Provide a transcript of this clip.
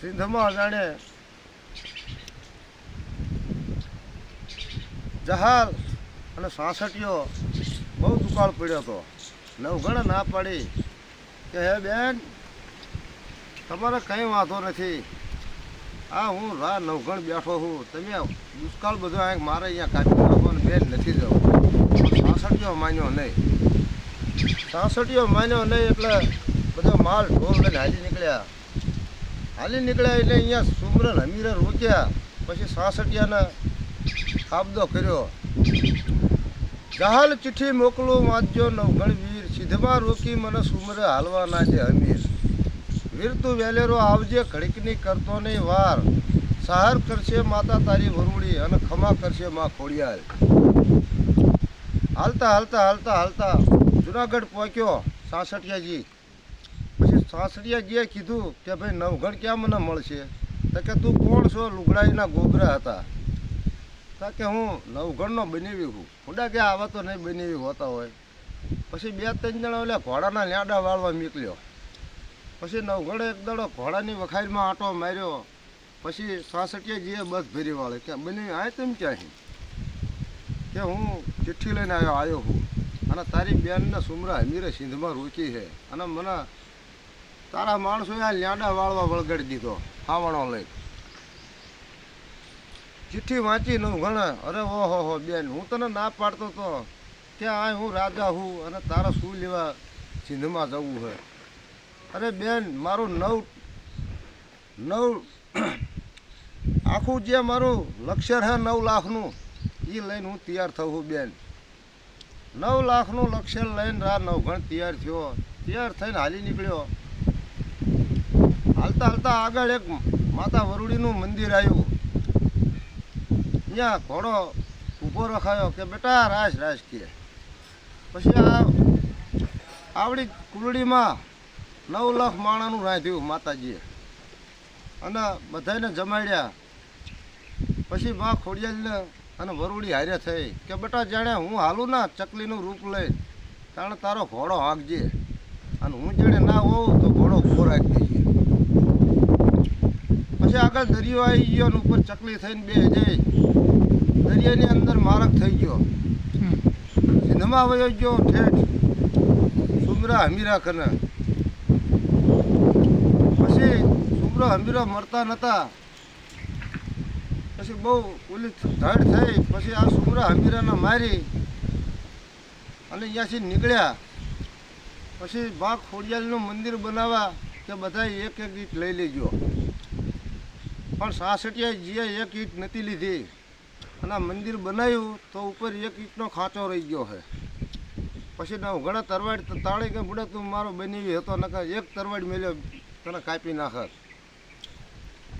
સિંધમાં જાણે જહાલ અને સાસટીઓ બહુ દુકાળ પડ્યો હતો. નવગણે ના પાડી કે, હે બેન, તમારે કંઈ વાંધો નથી. આ હું રા નવગણ બેઠો છું. તમે દુષ્કાળ બધો અહીં મારે અહીંયા કાપી નાખો અને બેન નથી જવું. સાસટીઓ માન્યો નહીં. સાસટીઓ માન્યો નહીં એટલે બધો માલ ઢોલ લઈને હાલી નીકળ્યા. હાલી નીકળ્યા એટલે અહીંયા સુમરન હમીરે રોક્યા. પછી સાસઠિયાને કાબદો કર્યો. જહાલ ચિઠ્ઠી મોકલો વાંચજો નવગણ વીર. સીધમાં રોકી મને સુમરે હાલવાના છે હમીર વીર તું વેલેરો આવજે, ઘડીકની કરતો નહીં વાર. સહાર કરશે માતા તારી વરુડી અને ખમા કરશે માં ખોડિયાલ હાલતા હાલતા હાલતા હાલતા જુનાગઢ પહોંચ્યો સાસઠિયાજી પછી સાસરિયાજીએ કીધું કે ભાઈ નવઘણ ક્યાં મને મળશે? તો કે તું કોણ છો? લુગડાઈના ગોબરા હતા. તો કે હું નવઘણનો બનેવી છું. હુડા કે આવા તો નહીં બનેવી હોતા હોય. પછી બે ત્રણ જણા એટલે ઘોડાના લ્યાડા વાળવા નીકળ્યો પછી નવઘણે એક દાડો ઘોડાની વખાઈમાં આંટો માર્યો. પછી સાસઠિયાજીએ બસ ભેરી વાળે કે બની આ તેમ ક્યાંથી? કે હું ચિઠ્ઠી લઈને આવ્યો આવ્યો છું. અને તારી બેનને સુમરા હમીરે સિંધમાં રોકી છે. અને મને તારા માણસો આ લ્યાડા વાળવા વળગાડી દીધો, હાવણો લઈ. ચિઠ્ઠી વાંચી નવ ઘણા અરે ઓહો હો બેન, હું તને ના પાડતો તો. ત્યાં આ હું રાજા હું અને તારા શું લેવા સિંધમાં જવું છે અરે બેન, મારું નવ નવ, આખું જે મારું લક્ષ્ય છે નવ લાખનું એ લઈને હું તૈયાર થઉં છું બેન. નવ લાખનું લક્ષ્ય લઈને રા નવઘણ તૈયાર થયો. તૈયાર થઈને હાલી નીકળ્યો. હાલતા હાલતા આગળ એક માતા વરુડીનું મંદિર આવ્યું. ત્યાં ઘોડો ઊભો રખાયો કે, બેટા રાસ રાસ કે. પછી આ આવડી કુલડીમાં નવ લાખ માણાનું રાંધ્યું માતાજીએ. અને બધાને જમાડ્યા. પછી બા ખોડિયાલને અને વરુડી હારે થઈ કે, બેટા, જાણે હું હાલું ના ચકલીનું રૂપ લઈ, તાણે તારો ઘોડો હાંકજે. અને હું જાણે ના હોઉં તો ઘોડો ઊભો રાખી દેજે આગળ દરિયો આવી ગયો અને ઉપર ચકલી થઈને બે જઈ દરિયાની અંદર મારક થઈ ગયો. સિંધમાં વયો ગયો, ઠેઠ સુમરા હમીરા કને પછી સુમરો હમીરા મરતા નતા. પછી બહુ ઓલી ધડ થઈ, પછી આ સુમરા હમીરાને મારી અને અહીંયાથી નીકળ્યા. પછી બા ખોડિયાલનું મંદિર બનાવવા કે બધા એક એક ઈંટ લઈ લેજો. પણ સાસઠિયા જીએ એક ઈંટ નથી લીધી અને મંદિર બનાવ્યું તો ઉપર એક ઈંટનો ખાંચો રહી ગયો છે. પછી ઘણા તરવાડ તાળી કે બુડે તું મારો બની હતો, નકર એક તરવાડ મેલ્યો, તને કાપી નાખત.